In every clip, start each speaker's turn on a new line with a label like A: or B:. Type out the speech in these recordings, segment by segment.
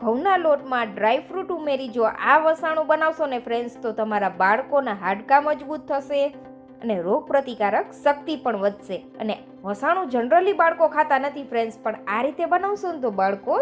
A: ઘઉંના લોટમાં dry fruit ઉમેરી જો આ વસાણું બનાવશો ને ફ્રેન્ડ્સ તો તમારા બાળકોના હાડકા મજબૂત થશે અને રોગ પ્રતિકારક શક્તિ પણ વધશે. અને વસાણું જનરલી બાળકો ખાતા નથી ફ્રેન્ડ્સ પણ આ રીતે બનાવશો ને તો બાળકો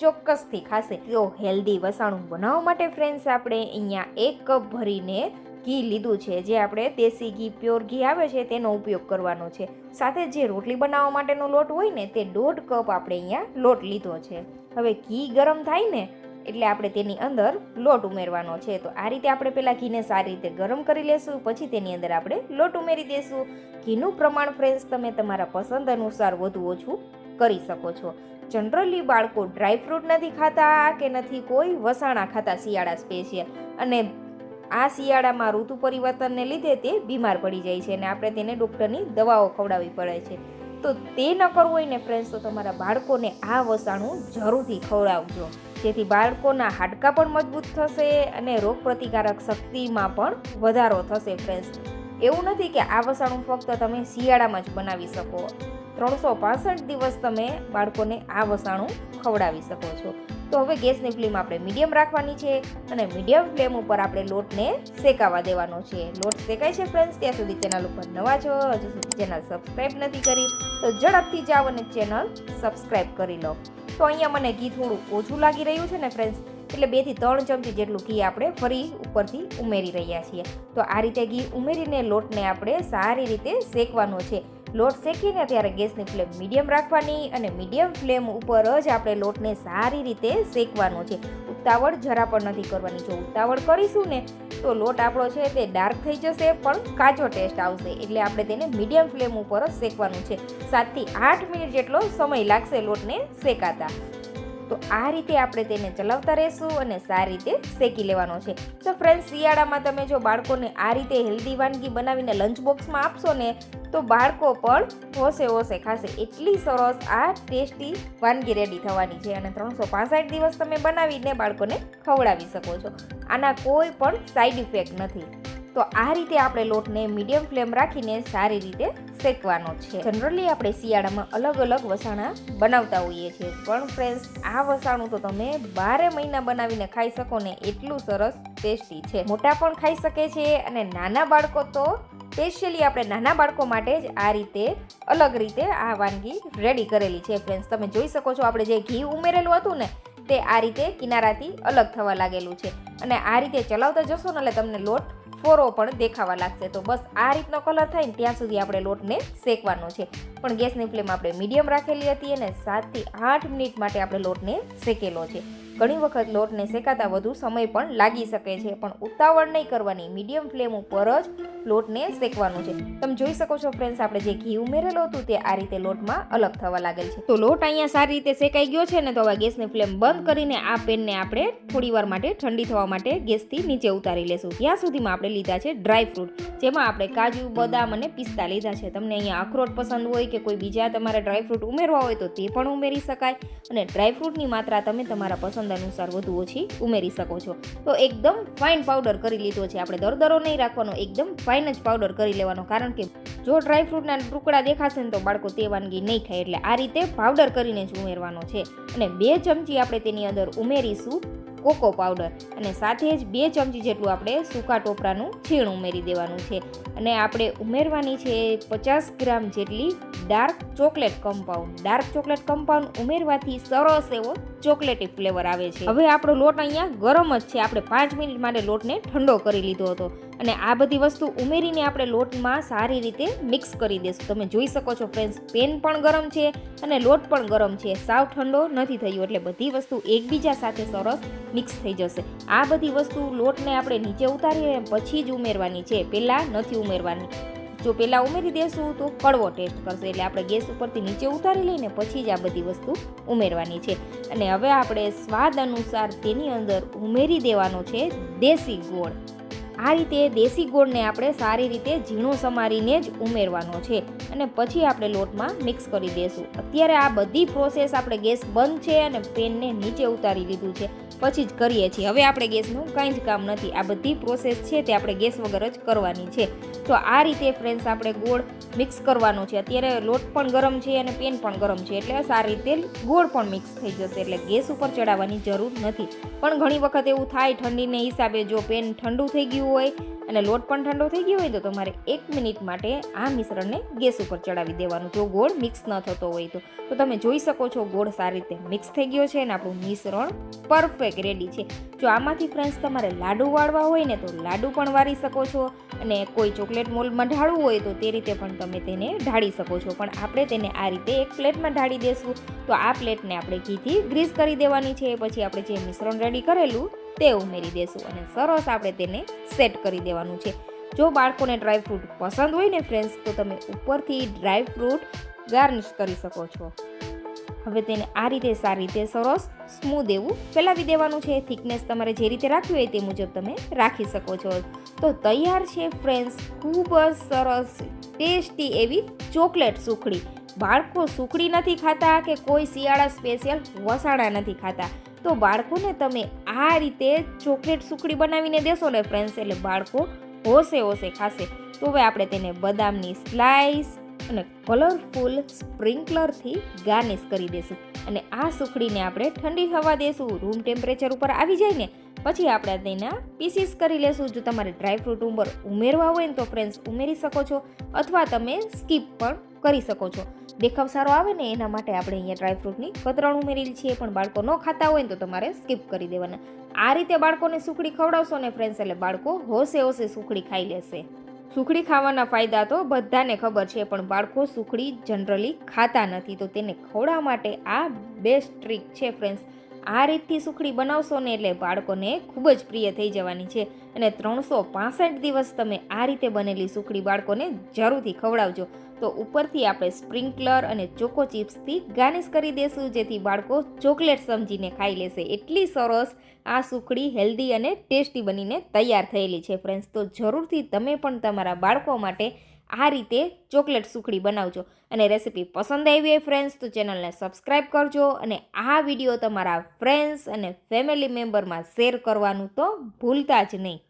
A: ચોક્કસથી ખાશે. તો હેલ્ધી વસાણું બનાવવા માટે ફ્રેન્ડ્સ આપણે અહીંયા એક કપ ભરીને ઘી લીધું છે. જે આપણે દેશી ઘી પ્યોર ઘી આવે છે, તેનો ઉપયોગ કરવાનો છે. સાથે જે રોટલી બનાવવા માટેનો લોટ હોય ને, તે દોઢ કપ આપણે અહીંયા લોટ લીધો છે. હવે ઘી ગરમ થાય ને, એટલે આપણે તેની અંદર લોટ ઉમેરવાનો છે. તો આ રીતે આપણે પહેલાં ઘીને સારી રીતે ગરમ કરી લેશું, પછી તેની અંદર આપણે લોટ ઉમેરી દઈશું ઘીનું પ્રમાણ ફ્રેન્ડ્સ તમે તમારા પસંદ અનુસાર વધુ ઓછું કરી શકો છો. જનરલી બાળકો ડ્રાયફ્રૂટ નથી ખાતા કે નથી કોઈ વસાણા ખાતા શિયાળા સ્પેશિયલ અને આ શિયાળામાં ઋતુ પરિવર્તનને લીધે તે બીમાર પડી જાય છે અને આપણે તેને ડૉક્ટરની દવાઓ ખવડાવવી પડે છે. તો તે ન કરવું હોય ને ફ્રેન્ડ્સ તો તમારા બાળકોને આ વસાણું જરૂરથી ખવડાવજો. જેથી બાળકોના હાડકાં પણ મજબૂત થશે અને રોગ પ્રતિકારક શક્તિમાં પણ વધારો થશે ફ્રેન્ડ્સ એવું નથી કે આ વસાણું ફક્ત તમે શિયાળામાં જ બનાવી શકો. ત્રણસો પાસઠ દિવસ તમે બાળકોને આ વસાણું ખવડાવી શકો છો. તો હવે ગેસની ફ્લેમ આપણે મીડિયમ રાખવાની છે અને મીડિયમ ફ્લેમ ઉપર આપણે લોટને શેકાવા દેવાનો છે. લોટ શેકાય છે ફ્રેન્ડ્સ ત્યાં સુધી ચેનલ ઉપર નવા છો, હજુ સુધી ચેનલ સબસ્ક્રાઈબ નથી કરી, તો ઝડપથી જાઓ અને ચેનલ સબસ્ક્રાઈબ કરી લો. તો અહીંયા મને ઘી થોડું ઓછું લાગી રહ્યું છે ને ફ્રેન્ડ્સ એટલે બેથી ત્રણ ચમચી જેટલું ઘી આપણે ફરી ઉપરથી ઉમેરી રહ્યા છીએ. તો આ રીતે ઘી ઉમેરીને લોટને આપણે સારી રીતે શેકવાનો છે. લોટ શેકીને ત્યારે ગેસની ફ્લેમ મીડિયમ રાખવાની અને મીડિયમ ફ્લેમ ઉપર જ આપણે લોટને સારી રીતે શેકવાનો છે. ઉતાવળ જરા પણ નથી કરવાની. જો ઉતાવળ કરીશું ને તો લોટ આપણો છે તે ડાર્ક થઈ જશે પણ કાચો ટેસ્ટ આવશે. એટલે આપણે તેને મીડિયમ ફ્લેમ ઉપર જ શેકવાનું છે. સાતથી આઠ મિનિટ જેટલો સમય લાગશે લોટને શેકાતા. તો આ રીતે આપણે તેને ચલાવતા રહેશું અને સારી રીતે શેકી લેવાનો છે. તો ફ્રેન્ડ્સ શિયાળામાં તમે જો બાળકોને આ રીતે હેલ્ધી વાનગી બનાવીને લંચ બોક્સમાં આપશો ને, તો બાળકો પણ હોશે હોશે ખાશે. એટલી સરસ આ ટેસ્ટી વાનગી રેડી થવાની છે અને ત્રણસો પાસઠ દિવસ તમે બનાવીને બાળકોને ખવડાવી શકો છો. આના કોઈ પણ સાઈડ ઇફેક્ટ નથી. તો આ રીતે આપણે લોટને મીડિયમ ફ્લેમ રાખીને સારી રીતે શેકવાનો છે. જનરલી આપણે શિયાળામાં અલગ અલગ વસાણા બનાવતા હોઈએ છીએ. પણ ફ્રેન્ડ્સ આ વસાણું તો તમે બારે મહિના બનાવીને ખાઈ શકો ને એટલું સરસ ટેસ્ટી છે. મોટા પણ ખાઈ શકે છે અને નાના બાળકો તો સ્પેશિયલી આપણે નાના બાળકો માટે જ આ રીતે અલગ રીતે આ વાનગી રેડી કરેલી છે. ફ્રેન્ડ્સ તમે જોઈ શકો છો આપણે જે ઘી ઉમેરેલું હતું ને, તે આ રીતે કિનારાથી અલગ થવા લાગેલું છે. અને આ રીતે ચલાવતા જશો ને એટલે તમને લોટ ફોરો પણ દેખાવા લાગશે. તો બસ આ રીતનો કલર થાય ને ત્યાં સુધી આપણે લોટને શેકવાનો છે. પણ ગેસની ફ્લેમ આપણે મીડિયમ રાખેલી હતી અને સાતથી આઠ મિનિટ માટે આપણે લોટને શેકેલો છે. ઘણી વખત લોટને શેકાતા વધુ સમય પણ લાગી શકે છે, પણ ઉતાવળ નહીં કરવાની. મીડિયમ ફ્લેમ ઉપર જ લોટને શેકવાનું છે. તમે જોઈ શકો છો ફ્રેન્ડ્સ, આપણે જે ઘી ઉમેરેલું હતું તે આ રીતે લોટમાં અલગ થવા લાગેલ છે. તો લોટ અહીંયા સારી રીતે શેકાઈ ગયો છે ને તો હવે ગેસની ફ્લેમ બંધ કરીને આ પેનને આપણે થોડી વાર માટે ઠંડી થવા માટે ગેસથી નીચે ઉતારી લેશું. ત્યાં સુધીમાં આપણે લીધા છે ડ્રાય ફ્રૂટ, જેમાં આપણે કાજુ, બદામ અને પિસ્તા લીધા છે. તમને અહીંયા અખરોટ પસંદ હોય કે કોઈ બીજા તમારે ડ્રાય ફ્રૂટ ઉમેરવા હોય તો તે પણ ઉમેરી શકાય. અને ડ્રાય ફ્રૂટની માત્રા તમે તમારા પસંદ અનુસાર વધુ ઓછી ઉમેરી શકો છો. તો એકદમ ફાઇન પાવડર કરી લીધો છે. આપણે દરદરો નહીં રાખવાનો, એકદમ ફાઇન જ પાવડર કરી લેવાનો. કારણ કે જો ડ્રાયફ્રૂટના ટુકડા દેખાશે ને તો બાળકો તે વાનગી નહીં ખાય. એટલે આ રીતે પાવડર કરીને જ ઉમેરવાનો છે. અને બે ચમચી આપણે તેની અંદર ઉમેરીશું. કોકો પાવડર અને સાથે જ બે ચમચી જેટલું આપણે સૂકા ટોપરાનું છીણ ઉમેરી દેવાનું છે. અને આપણે ઉમેરવાની છે પચાસ ગ્રામ જેટલી dark chocolate compound. Dark chocolate compound ઉમેરવાથી સરસ એવો ચોકલેટી ફ્લેવર આવે છે. હવે આપણો લોટ અહીંયા ગરમ જ છે. આપણે પાંચ મિનિટ માટે લોટને ઠંડો કરી લીધો હતો. અને આ બધી વસ્તુ ઉમેરીને આપણે લોટમાં સારી રીતે મિક્સ કરી દઈશું તમે જોઈ શકો છો ફ્રેન્ડ્સ, પેન પણ ગરમ છે અને લોટ પણ ગરમ છે. સાવ ઠંડો નથી થયો એટલે બધી વસ્તુ એકબીજા સાથે સરસ મિક્સ થઈ જશે. આ બધી વસ્તુ લોટને આપણે નીચે ઉતારીએ પછી જ ઉમેરવાની છે. પહેલાં નથી ઉમેરવાની. જો પહેલાં ઉમેરી દેશું તો કડવો ટેસ્ટ કરશે. એટલે આપણે ગેસ ઉપરથી નીચે ઉતારી લઈને પછી જ આ બધી વસ્તુ ઉમેરવાની છે. અને હવે આપણે સ્વાદ અનુસાર તેની અંદર ઉમેરી દેવાનો છે દેશી ગોળ. આ રીતે દેશી ગોળને આપણે સારી રીતે ઝીણો સમારીને જ ઉમેરવાનો છે અને પછી આપણે લોટમાં મિક્સ કરી દઈશું અત્યારે આ બધી પ્રોસેસ આપણે ગેસ બંધ છે અને પેનને નીચે ઉતારી લીધું છે. પછી જ કરીએ છીએ. હવે આપણે ગેસનું કાંઈ જ કામ નથી. આ બધી પ્રોસેસ છે તે આપણે ગેસ વગર જ કરવાની છે. તો આ રીતે ફ્રેન્ડ્સ આપણે ગોળ મિક્સ કરવાનો છે. અત્યારે લોટ પણ ગરમ છે અને પેન પણ ગરમ છે. એટલે સારી રીતે ગોળ પણ મિક્સ થઈ જશે. એટલે ગેસ ઉપર ચડાવવાની જરૂર નથી. પણ ઘણી વખત એવું થાય ઠંડીને હિસાબે જો પેન ઠંડુ થઈ ગયું હોય અને લોટ પણ ઠંડો થઈ ગયો હોય તો તમારે એક મિનિટ માટે આ મિશ્રણને ગેસ ઉપર ચડાવી દેવાનું. જો ગોળ મિક્સ ન થતો હોય તો. તો તમે જોઈ શકો છો ગોળ સારી રીતે મિક્સ થઈ ગયો છે અને આપણું મિશ્રણ પરફેક્ટ રેડી છે. જો આમાંથી ફ્રેન્ડ્સ તમારે લાડુ વાળવા હોય ને તો લાડુ પણ વાળી શકો છો અને કોઈ ચોકલેટ મોલ્ડમાં ઢાળવું હોય તો તે રીતે પણ તમે તેને ઢાળી શકો છો. પણ આપણે તેને આ રીતે એક પ્લેટમાં ઢાળી દેશું. તો આ પ્લેટને આપણે ઘીથી ગ્રીસ કરી દેવાની છે. પછી આપણે જે મિશ્રણ રેડી કરેલું તે ઉમેરી દેશું અને સરસ આપણે તેને સેટ કરી દેવાનું છે. જો બાળકોને ડ્રાયફ્રૂટ પસંદ હોય ને ફ્રેન્ડ્સ તો તમે ઉપરથી ડ્રાયફ્રૂટ ગાર્નિશ કરી શકો છો. હવે તેને આ રીતે સારી રીતે સરસ સ્મૂધ એવું ફેલાવી દેવાનું છે. થિકનેસ તમારે જે રીતે રાખવી હોય તે મુજબ તમે રાખી શકો છો. તો તૈયાર છે ફ્રેન્ડ્સ ખૂબ જ સરસ, ટેસ્ટી એવી ચોકલેટ સુખડી. બાળકો સુખડી નથી ખાતા કે કોઈ શિયાળા સ્પેશિયલ વસાણા નથી ખાતા. તો બાળકોને તમે આ રીતે ચોકલેટ સુખડી બનાવીને દેશો ને ફ્રેન્ડ્સ એટલે બાળકો હોશે હોશે ખાશે. તો હવે આપણે તેને બદામની સ્લાઈસ અને કલરફુલ સ્પ્રિંકલરથી ગાર્નિશ કરી દેશું. અને આ સુખડીને આપણે ઠંડી થવા દેશું. રૂમ ટેમ્પરેચર ઉપર આવી જાય ને પછી આપણે તેના પીસીસ કરી લેશું. જો તમારે ડ્રાયફ્રૂટ ઉપર ઉમેરવા હોય ને તો ફ્રેન્ડ્સ ઉમેરી શકો છો, અથવા તમે સ્કીપ પણ કરી શકો છો. દેખાવ સારો આવે ને એના માટે આપણે અહીંયા ડ્રાયફ્રૂટની કતરણ ઉમેરેલી છે પણ બાળકો ન ખાતા હોય ને તો તમારે સ્કીપ કરી દેવાના. આ રીતે બાળકોને સુખડી ખવડાવશો ને ફ્રેન્ડ્સ એટલે બાળકો હોશે હોશે સુખડી ખાઈ લેશે. સુખડી ખાવાના ફાયદા તો બધાને ખબર છે, પણ બાળકો સુખડી જનરલી ખાતા નથી. તો તેને ખવડાવવા માટે આ બેસ્ટ ટ્રીક છે ફ્રેન્ડ્સ આ રીતથી સુખડી બનાવશો ને એટલે બાળકોને ખૂબ જ પ્રિય થઈ જવાની છે. અને ત્રણસો પાસઠ દિવસ તમે આ રીતે બનેલી સુખડી બાળકોને જરૂરથી ખવડાવજો. તો ઉપરથી આપણે સ્પ્રિંકલર અને ચોકો ચિપ્સથી ગાર્નિશ કરી દેશું, જેથી બાળકો ચોકલેટ સમજીને ખાઈ લેશે. એટલી સરસ આ સુખડી હેલ્ધી અને ટેસ્ટી બનીને તૈયાર થયેલી છે, ફ્રેન્ડ્સ. તો જરૂરથી તમે પણ તમારા બાળકો માટે આ રીતે ચોકલેટ સુખડી બનાવજો. અને રેસીપી પસંદ આવી હોય ફ્રેન્ડ્સ તો ચેનલને સબસ્ક્રાઈબ કરજો અને આ વીડિયો તમારા ફ્રેન્ડ્સ અને ફેમિલી મેમ્બરમાં શેર કરવાનું તો ભૂલતા જ નહીં.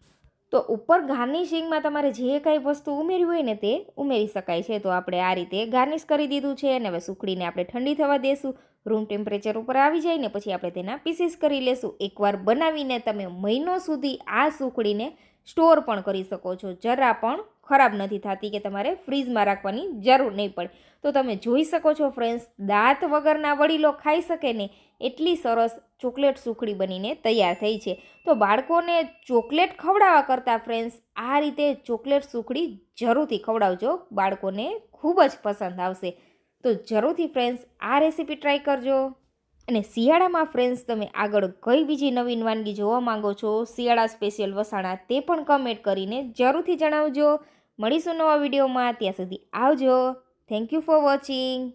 A: તો ઉપર ગાર્નિશિંગમાં તમારે જે કાંઈ વસ્તુ ઉમેરવી હોય ને તે ઉમેરી શકાય છે. તો આપણે આ રીતે ગાર્નિશ કરી દીધું છે અને હવે સુખડીને આપણે ઠંડી થવા દેશું. રૂમ ટેમ્પરેચર ઉપર આવી જાય ને પછી આપણે તેના પીસીસ કરી લેશું. એકવાર બનાવીને તમે મહિનો સુધી આ સુખડીને સ્ટોર પણ કરી શકો છો. જરા પણ ખરાબ નથી થતી કે તમારે ફ્રીજમાં રાખવાની જરૂર નહીં પડે. તો તમે જોઈ શકો છો ફ્રેન્ડ્સ દાંત વગરના વડીલો ખાઈ શકે ને એટલી સરસ ચોકલેટ સુખડી બનીને તૈયાર થઈ છે. તો બાળકોને ચોકલેટ ખવડાવવા કરતાં ફ્રેન્ડ્સ આ રીતે ચોકલેટ સુખડી જરૂરથી ખવડાવજો. બાળકોને ખૂબ જ પસંદ આવશે. તો જરૂરથી ફ્રેન્ડ્સ આ રેસીપી ટ્રાય કરજો. અને શિયાળામાં ફ્રેન્ડ્સ તમે આગળ કઈ બીજી નવીન વાનગી જોવા માંગો છો, શિયાળા સ્પેશિયલ વસાણા, તે પણ કમેન્ટ કરીને જરૂરથી જણાવજો. મળીશું નવા વિડીયોમાં. ત્યાં સુધી આવજો. Thank you for watching